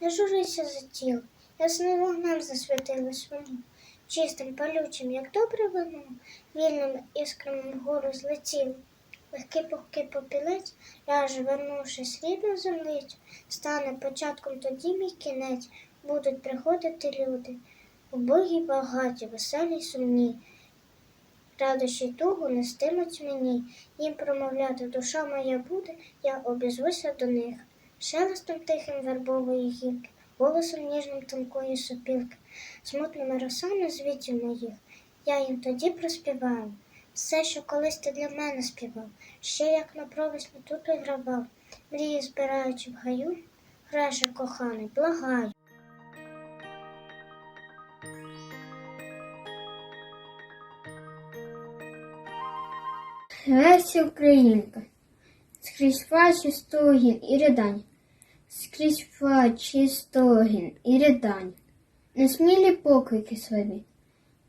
Не журися за тіло, ясним вогнем засвітилось воно, чистим, палючим, як добре вино, вільним іскрам вгору злетіло. Легкий пухкий попілець ляже, вернувши срібну землицю, стане початком тоді мій кінець, будуть приходити люди, убогі, багаті, веселі й сумні. Радощі тугу нестимуть мені, їм промовляти душа моя буде, я обізвуся до них. Шелестом тихим вербової гілки, голосом ніжним тонкої сопілки, смутними росами звітів моїх, я їм тоді проспіваю. Все, що колись ти для мене співав, ще як на провесні тут грабав, мрії збираючи в гаю, греше коханий, благаю. Леся Українка, скрізь плач і стогін і ридань, скрізь плач стогін і ридань, несмілі поклики свої,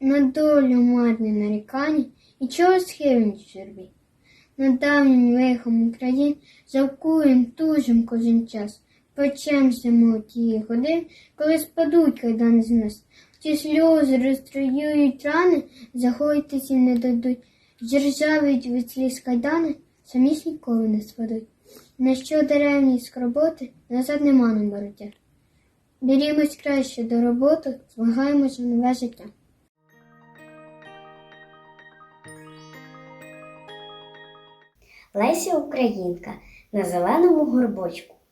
на долю марні нарікання і чого схилені черві. На давнім лихом Україн жалкуєм тужим кожен час, печемся ми тієї годин, коли спадуть кайдани з нас. Ті сльози розстроюють рани, загоїтися не дадуть. Зіржавіють від сліз кайдани, самі ніколи не спадуть. На що деревні скорботи, назад нема нам бороття. Берімось краще до роботи, змагаємось за нове життя. Леся Українка на зеленому горбочку.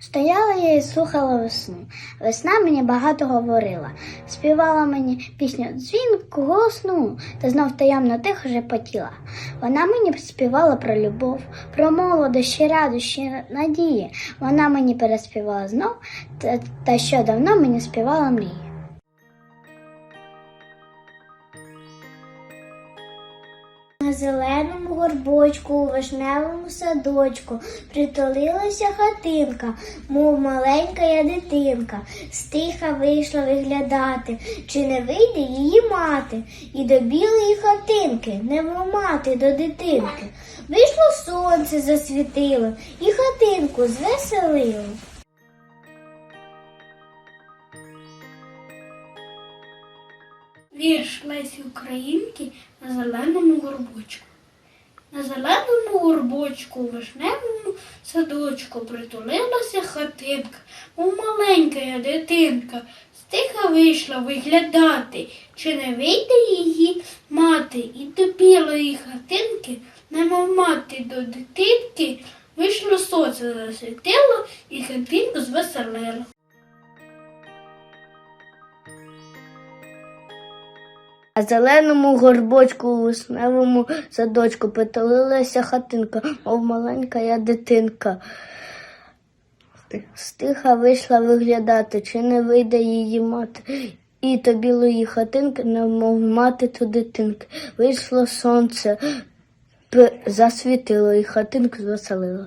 Стояла я і слухала весну. Весна мені багато говорила, співала мені пісню дзвінку голосну, та знов таємно тихо жепотіла. Вона мені співала про любов, про молодощі, радощі, надії. Вона мені переспівала знов, та, та що давно мені співала мрії. На зеленому горбочку, у вишневому садочку притулилася хатинка, мов маленька я дитинка, стиха вийшла виглядати, чи не вийде її мати, і до білої хатинки, немов мати до дитинки. Вийшло сонце засвітило, і хатинку звеселило. Вірш Лесі Українки на зеленому горбочку. На зеленому горбочку, у вишневому садочку притулилася хатинка, мов маленька дитинка, стиха вийшла виглядати, чи не вийде її мати, і до білої хатинки, немов мати до дитинки, вийшло сонце засвітило і хатинку звеселило. На зеленому горбочку у вишневому садочку притулилася хатинка, мов маленька я дитинка. Стиха вийшла виглядати, чи не вийде її мати. І то білої хатинки, немов мати то дитинки. Вийшло сонце, засвітило і хатинку звеселило.